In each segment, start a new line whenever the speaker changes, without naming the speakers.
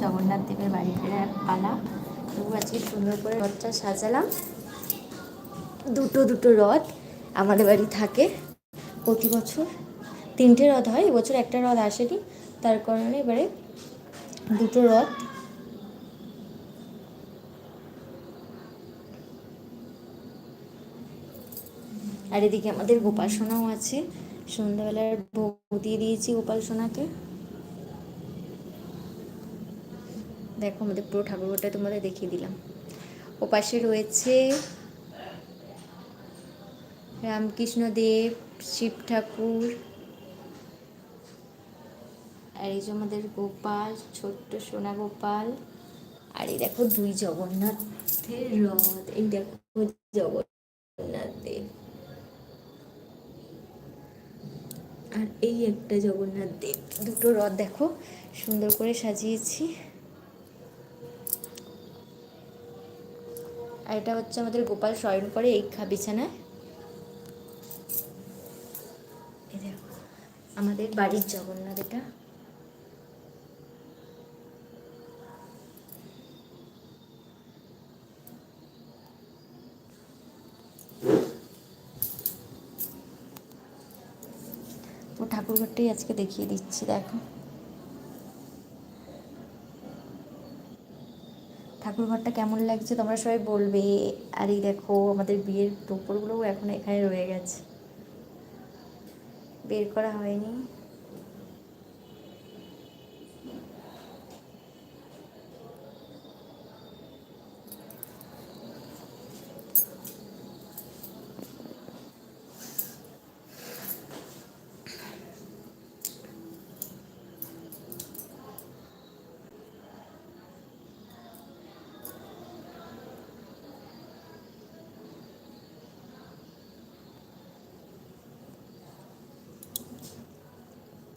জগন্নাথ দেবের বাড়ি ফেরার পালা। তবু আজকে সুন্দর করে রথটা সাজালাম। দুটো দুটো রথ আমাদের বাড়ি থাকে প্রতি বছর। তিনটে রথ হয়, এবছর একটা রথ আসেনি। তার কারণে এবারে দুটো রথ। আর এদিকে আমাদের গোপাল সোনাও আছে। সন্ধ্যাবেলার ভোগ দিয়ে দিয়েছি গোপাল সোনাকে। দেখো আমাদের পুরো ঠাকুরঘরটা তোমাদের দেখিয়ে দিলাম। ও পাশে রয়েছে রামকৃষ্ণ দেব শিব ঠাকুর, আর এই যে আমাদের গোপাল, ছোট্ট সোনা গোপাল, আর এই দেখো দুই জগন্নাথের রথ, এই দেখো জগন্নাথ দেব আর এই একটা জগন্নাথ দেব দুটো রথ দেখো, সুন্দর করে সাজিয়েছি। আর এটা হচ্ছে আমাদের গোপাল শয়ন করে এই বিছানায়। আমাদের বাড়ির জগন্নাথ এটা। ঠাকুরঘরটাই আজকে দেখিয়ে দিচ্ছি, দেখো। ঠাকুরঘরটা কেমন লাগছে তোমরা সবাই বলবে। আর এই দেখো, আমাদের বিয়ের টোপরগুলোও এখন এখানে রয়ে গেছে। বের করা হয়নি।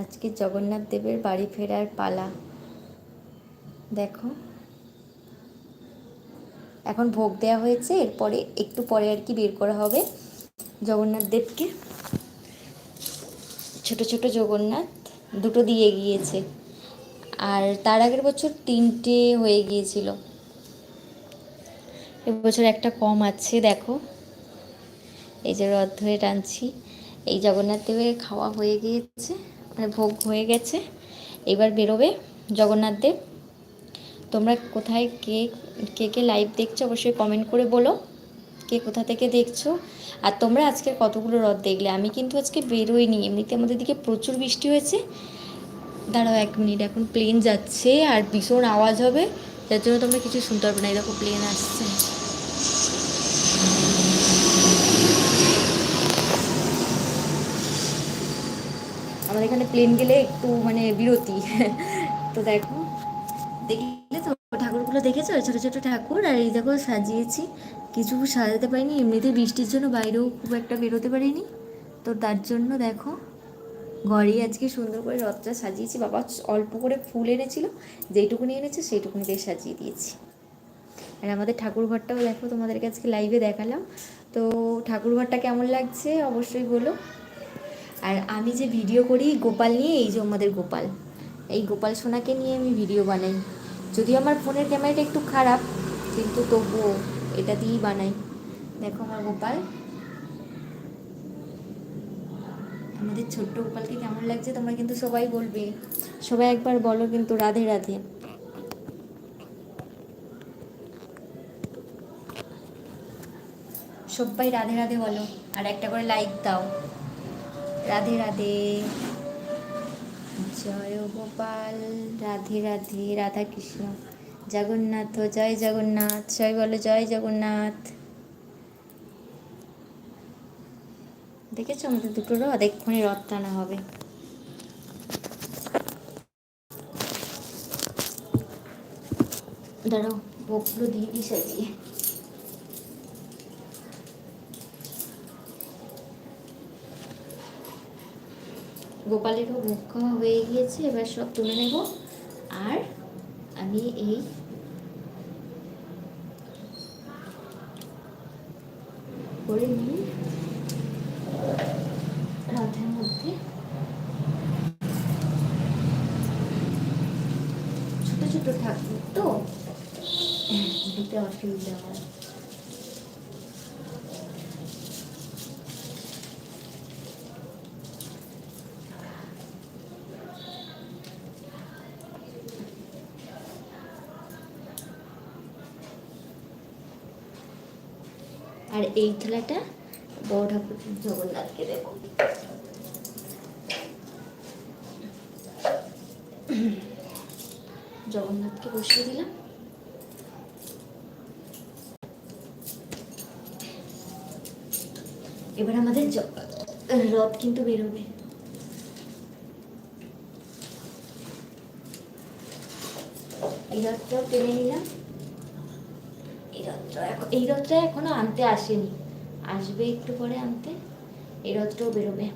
আজকে জগন্নাথ দেবের বাড়ি ফেরার পালা। দেখো। এখন ভোগ দেওয়া হয়েছে, এরপরে একটু পরে আর কি বের করা হবে জগন্নাথ দেবকে। ছোট ছোট জগন্নাথ দুটো দিয়ে গিয়েছে। আর তার আগের বছর তিনটে হয়ে গিয়েছিল। এবছর একটা কম আছে, দেখো। এই যে রথ ধরে টানছি। এই জগন্নাথ দেবের খাওয়া হয়ে গিয়েছে। মানে ভোগ হয়ে গেছে। এবার বেরোবে জগন্নাথ দেব। তোমরা কোথায় কে কে কে লাইভ দেখছ অবশ্যই কমেন্ট করে বলো। কে কোথা থেকে দেখছ? আর তোমরা আজকে কতগুলো রথ দেখলে? আমি কিন্তু আজকে বেরোইনি। এমনিতে আমাদের দিকে প্রচুর বৃষ্টি হয়েছে। দাঁড়াও এক মিনিট এখন প্লেন যাচ্ছে আর ভীষণ আওয়াজ হবে। যার জন্য তোমরা কিছু শুনতে পারবে না। এরকম প্লেন আসছে। এখানে প্লেন গেলে একটু মানে বিরতি। তো দেখো, দেখলে তো ঠাকুরগুলো দেখেছ? ছোটো ছোটো ঠাকুর, আর এই দেখো সাজিয়েছি। কিছু সাজাতে পারিনি, এমনিতে বৃষ্টির জন্য বাইরেও খুব একটা বেরোতে পারিনি। তো তার জন্য দেখো, ঘরেই আজকে সুন্দর করে রথটা সাজিয়েছি। বাবা অল্প করে ফুল এনেছিল, যেইটুকুনি এনেছে সেইটুকুনি দিয়ে সাজিয়ে দিয়েছি। আর আমাদের ঠাকুর ঘরটাও দেখো তোমাদেরকে আজকে লাইভে দেখালাম। তো ঠাকুর ঘরটা কেমন লাগছে অবশ্যই বলো। আর আমি যে ভিডিও করি, গোপাল নিয়ে, এই যে আমাদের গোপাল। এই গোপাল সোনাকে নিয়ে আমি ভিডিও বানাই। যদিও আমার ফোনের ক্যামেরাটা একটু খারাপ, কিন্তু তবুও এটা দিয়েই বানাই। দেখো আমার গোপাল। আমাদের ছোট্ট গোপালকে কেমন লাগছে তোমরা কিন্তু সবাই বলবে। সবাই একবার বলো কিন্তু রাধে রাধে। সবাই রাধে রাধে বলো। আর একটা করে লাইক দাও। রাধে রাধে। জয় গোপাল, রাধে রাধে, রাধা কৃষ্ণ। জগন্নাথ, জয় জগন্নাথ, সবাই বলো জয় জগন্নাথ। দেখেছ আমাদের দুটো রথ? এক্ষুনি রথ টানা হবে। দাঁড়াও ভোগগুলো দিয়ে দিই সাজিয়ে। গোপালেরও ভোগ খাওয়া হয়ে গিয়েছে, এবার সব তুলে নেব। আর আমি এই করে নিই রথের মধ্যে। ছোট ঠাকুর তো দিতে অসুবিধা হয়। এই থালাটা বড় ঠাকুর জগন্নাথকে দেব। জগন্নাথকে বসিয়ে দিলাম। এবার আমাদের রথ কিন্তু বেরোবে। এই রথটাও টেনে নিলাম। রথটা এখন এই রথটা এখনও আনতে আসেনি। আসবে একটু পরে আনতে। এই রথটাও বেরোবে।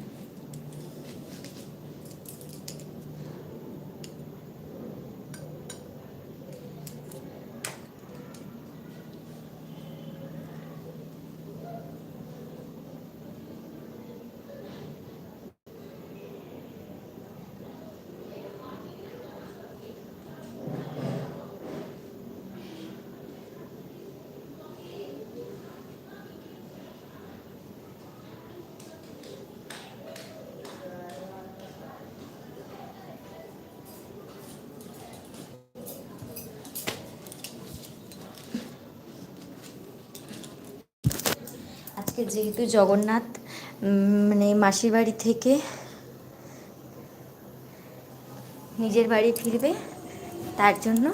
আজকে যেহেতু জগন্নাথ মানে মাসির বাড়ি থেকে নিজের বাড়ি ফিরবে তার জন্য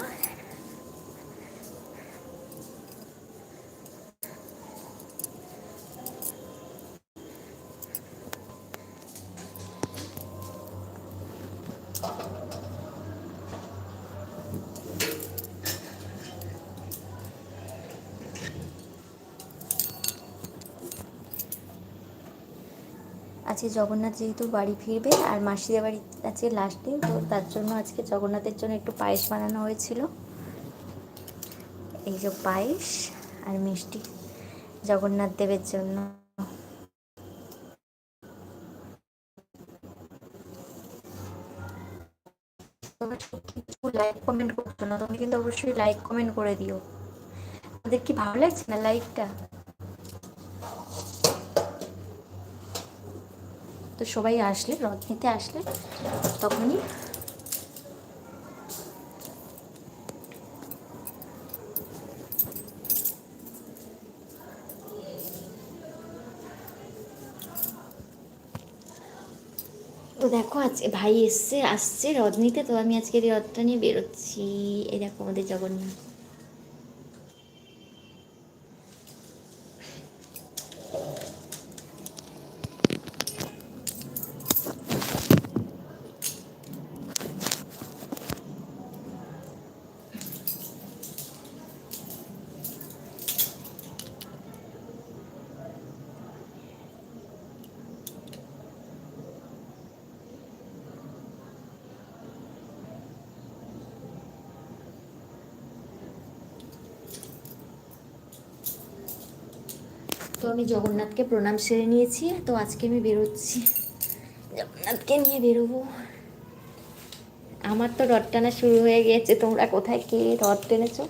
আজকে জগন্নাথ যেহেতু বাড়ি ফিরবে আর মাসিদের বাড়ি আজকে লাস্ট দিন তো তার জন্য আজকে জগন্নাথের জন্য একটু পায়েস বানানো হয়েছিল। এই যে পায়েস আর মিষ্টি জগন্নাথ দেবের জন্য। লাইক কমেন্ট করছ না, তুমি কিন্তু অবশ্যই লাইক কমেন্ট করে দিও। আমাদের কি ভালো লাগছে না লাইকটা তো সবাই আসলে রথ নিতে আসলে, তখনই তো দেখো, আজকে ভাই এসছে, আসছে রথ নিতে তো আমি আজকে রথটা নিয়ে বেরোচ্ছি। এই দেখো আমাদের জগন্নাথ। আমি জগন্নাথকে প্রণাম সেরে নিয়েছি। তো আজকে আমি বেরোচ্ছি। জগন্নাথকে নিয়ে বেরোবো। আমার তো রথ টানা শুরু হয়ে গিয়েছে। তোমরা কোথায় কে রথ টেনেছো?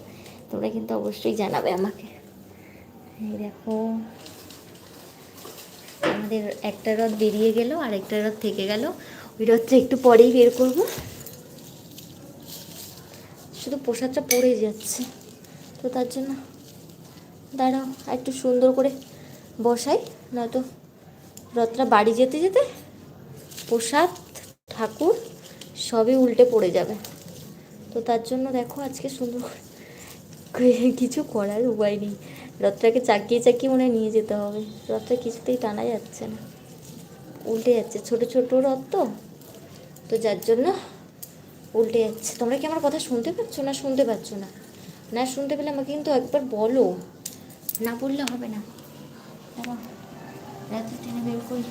তোমরা কিন্তু অবশ্যই জানাবে আমাকে। এই দেখো। আমাদের একটা রথ বেরিয়ে গেল, আর একটা রথ থেকে গেল। ওই রথটা একটু পরেই বের করব। শুধু প্রসাদটা পড়ে যাচ্ছে। তো তার জন্য দাঁড়াও একটু সুন্দর করে বসাই, নয়তো রথটা বাড়ি যেতে যেতে প্রসাদ, ঠাকুর সবই উল্টে পড়ে যাবে। তো তার জন্য দেখো আজকে সুন্দর কিছু করার উপায় নেই। রথটাকে চাকিয়ে চাকিয়ে মনে নিয়ে যেতে হবে। রথটা কিছুতেই টানা যাচ্ছে না। উল্টে যাচ্ছে। ছোট ছোট রথ তো। তো যার জন্য উল্টে যাচ্ছে। তোমরা কি আমার কথা শুনতে পাচ্ছ না শুনতে পাচ্ছ না? না শুনতে পেলে আমাকে কিন্তু একবার বলো। না বললে হবে না। দেখো রাতে ট্রেনে বের করি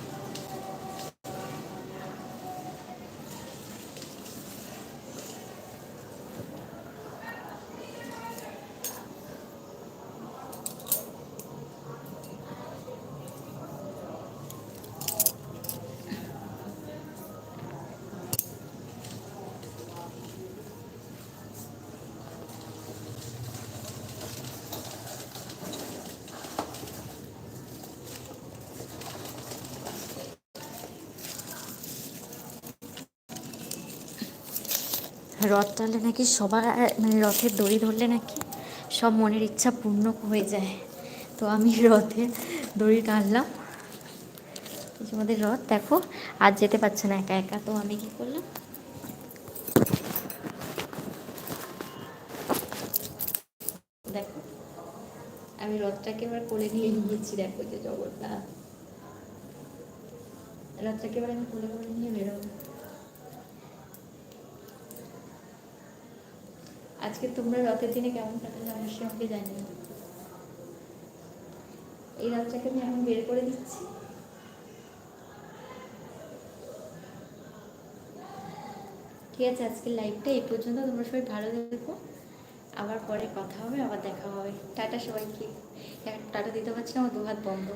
রথ টানলে নাকি সবার মানে রথের দড়ি ধরলে নাকি সব মনের ইচ্ছা পূর্ণ হয়ে যায়। তো আমি রথে দড়ি টানলাম। আমাদের রথ, দেখো, আর যেতে পারছে না একা একা। তো আমি কি করলাম? দেখো, আমি রথটাকে এবার কোলে নিয়ে নিয়েছি দেখো যে জগন্নাথ রথটাকে এবার আমি কোলে করে নিয়ে বেরোবো। আজকে তোমরা রথের দিনে কেমন কাটালে অবশ্যই আমাকে জানিও এই রথটাকে আমি এখন বের করে দিচ্ছি। ঠিক আছে, আজকের লাইভটা এই পর্যন্ত। তোমরা সবাই ভালো দেখো আবার পরে কথা হবে, আবার দেখা হবে। টাটা সবাইকে। টাটা দিতে পারছি না, আমার দু হাত বন্ধ।